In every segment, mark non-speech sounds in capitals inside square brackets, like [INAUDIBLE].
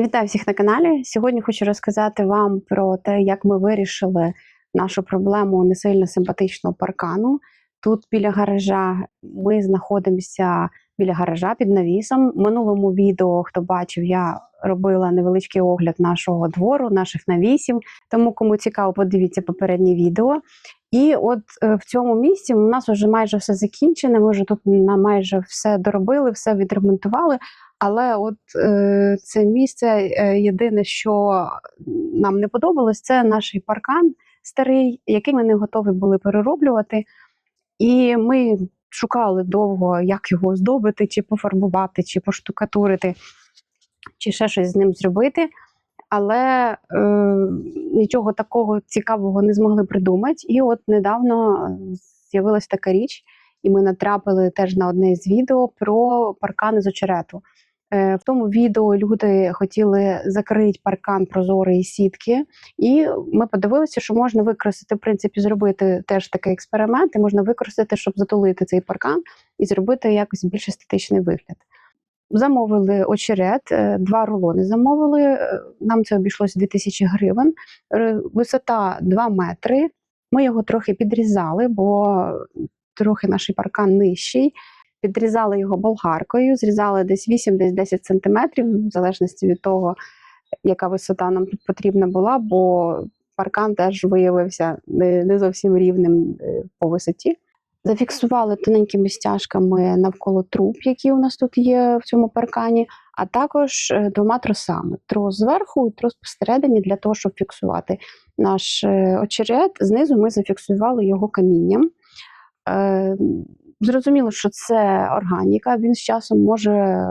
Вітаю всіх на каналі. Сьогодні хочу розказати вам про те, як ми вирішили нашу проблему не сильно симпатичного паркану. Тут біля гаража ми знаходимося біля гаража під навісом. Минулому відео, хто бачив, я робила невеличкий огляд нашого двору, наших навісів. Тому, кому цікаво, подивіться попереднє відео. І от е, в цьому місці у нас вже майже все закінчене. Ми вже тут майже все доробили, все відремонтували. Але от е, це місце е, єдине, що нам не подобалось, це наш паркан старий, який ми не готові були перероблювати. І ми шукали довго, як його оздобити, чи пофарбувати, чи поштукатурити, чи ще щось з ним зробити. Але е, нічого такого цікавого не змогли придумати. І от недавно з'явилася така річ, і ми натрапили теж на одне з відео про паркани з очерету. Е, В тому відео люди хотіли закрити паркан прозорої сітки, і ми подивилися, що можна використати, в принципі, зробити теж такий експеримент, і можна використати, щоб затулити цей паркан і зробити якось більш естетичний вигляд. Замовили очерет, е, два рулони замовили. е, Нам це обійшлося 2000 гривень. Висота 2 метри. Ми його трохи підрізали, бо трохи наш паркан нижчий. Підрізали його болгаркою, зрізали десь 8, десь 10 сантиметрів, в залежності від того, яка висота нам тут потрібна була, бо паркан теж виявився не, не зовсім рівним е, по висоті. Зафіксували тоненькими стяжками навколо труб, які у нас тут є в цьому паркані, а також е, двома тросами: трос зверху і трос посередині для того, щоб фіксувати наш е, очерет. Знизу ми зафіксували його камінням. Зрозуміло, що це органіка, він з часом може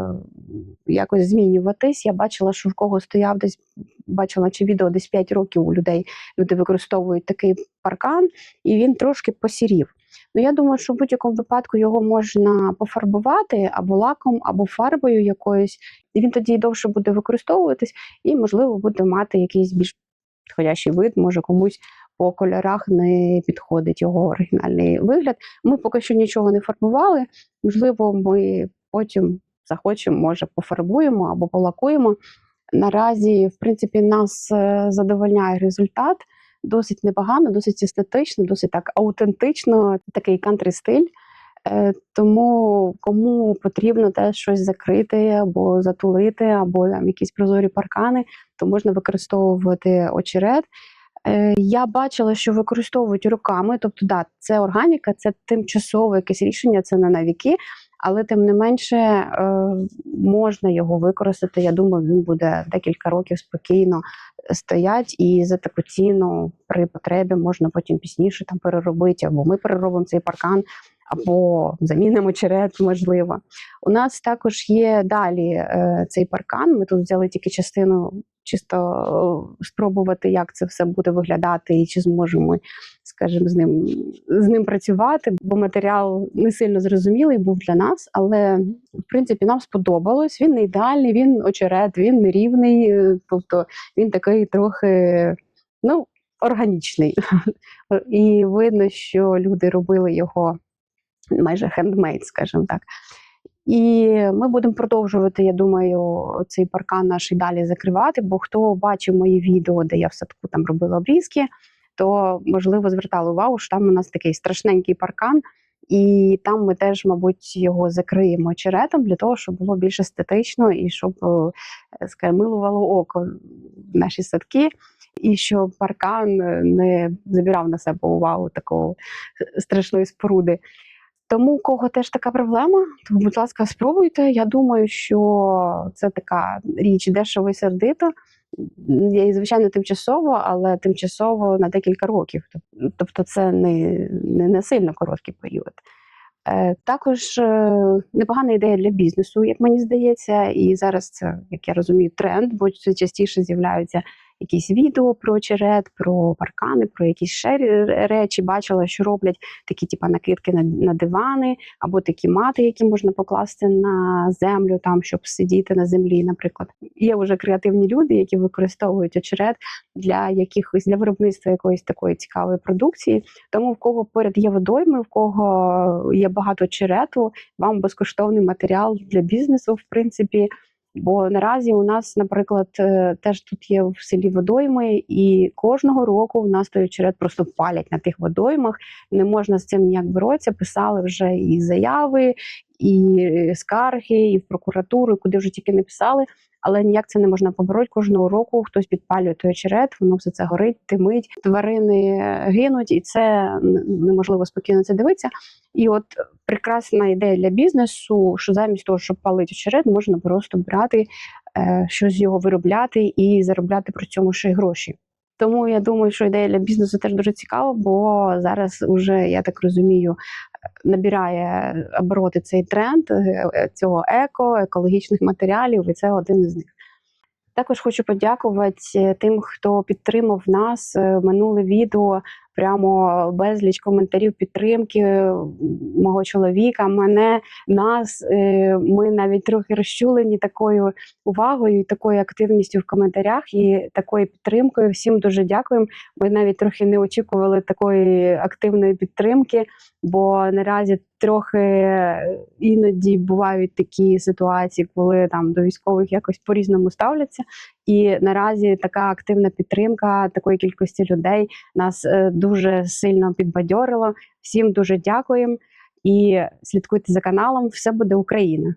якось змінюватись. Я бачила, що в кого стояв десь, бачила чи відео десь 5 років у людей. Люди використовують такий паркан, і він трошки посірів. Ну, я думаю, що в будь-якому випадку його можна пофарбувати або лаком, або фарбою якоюсь, і він тоді довше буде використовуватись, і, можливо, буде мати якийсь більш підходящий вид, може комусь по кольорах не підходить його оригінальний вигляд. Ми поки що нічого не фарбували. Можливо, ми потім захочемо, може, пофарбуємо або полакуємо. Наразі, в принципі, нас е, задовольняє результат. Досить непогано, досить естетично, досить так аутентично, такий кантри стиль. Е, Тому кому потрібно теж щось закрити або затулити, або там якісь прозорі паркани, то можна використовувати очерет. Е, Я бачила, що використовують руками, тобто, да, це органіка, це тимчасове якесь рішення, це не на віки, але тим не менше е, можна його використати. Я думаю, він буде декілька років спокійно стоять, і за таку ціну при потребі можна потім пізніше там переробити, або ми переробимо цей паркан, або замінимо черед, можливо. У нас також є далі е, цей паркан. Ми тут взяли тільки частину, чисто е, спробувати, як це все буде виглядати, і чи зможемо скажімо, з ним з ним працювати. Бо матеріал не сильно зрозумілий був для нас, але в принципі нам сподобалось. Він не ідеальний, він очерет, він не рівний, е, тобто він такий трохи, ну. Органічний, [LAUGHS] і видно, що люди робили його майже хендмейд, скажімо так. І ми будемо продовжувати, я думаю, цей паркан наш і далі закривати. Бо хто бачив мої відео, де я в садку там робила обрізки, то можливо звертали увагу, що там у нас такий страшненький паркан, і там ми теж, мабуть, його закриємо черетом для того, щоб було більш естетично і щоб е, скажімо, милувало око наші садки, і щоб паркан е, не забирав на себе увагу такого страшної споруди. Тому у кого теж така проблема, то, будь ласка, спробуйте. Я думаю, що це така річ дешево і сердито. І, звичайно, тимчасово, але тимчасово на декілька років. Тобто це не, не, не сильно короткий період. Е, Також е, непогана ідея для бізнесу, як мені здається, і зараз це, як я розумію, тренд, бо це частіше з'являються якісь відео про очерет, про паркани, про якісь ще речі. Бачила, що роблять такі, типа, накидки на, на дивани, або такі мати, які можна покласти на землю, там, щоб сидіти на землі, наприклад. Є вже креативні люди, які використовують очерет для якихось для виробництва якоїсь такої цікавої продукції. Тому в кого поряд є водойми, в кого є багато очерету, вам безкоштовний матеріал для бізнесу, в принципі. Бо наразі у нас, наприклад, е, теж тут є в селі водойми, і кожного року у нас той очерет просто палять на тих водоймах. Не можна з цим ніяк боротися. Писали вже і заяви, і е, скарги, і в прокуратуру, і куди вже тільки не писали. Але ніяк це не можна побороти. Кожного року хтось підпалює той очерет, воно все це горить, тимить, тварини гинуть, і це неможливо спокійно це дивитися. І от прекрасна ідея для бізнесу, що замість того, щоб палити очерет, можна просто брати е, щось його виробляти і заробляти при цьому ще й гроші. Тому я думаю, що ідея для бізнесу теж дуже цікава, бо зараз уже, я так розумію, набирає обороти цей тренд е, е, цього еко, екологічних матеріалів, і це один із них. Також хочу подякувати тим, хто підтримав нас. Е, Минуле відео прямо безліч коментарів підтримки мого чоловіка, мене, нас. Е, Ми навіть трохи розчулені такою увагою такою активністю в коментарях і такою підтримкою. Всім дуже дякуємо. Ми навіть трохи не очікували такої активної підтримки, бо наразі трохи е, іноді бувають такі ситуації, коли там до військових якось по-різному ставляться. І наразі така активна підтримка такої кількості людей нас е, дуже сильно підбадьорила. Всім дуже дякуємо і слідкуйте за каналом. Все буде Україна.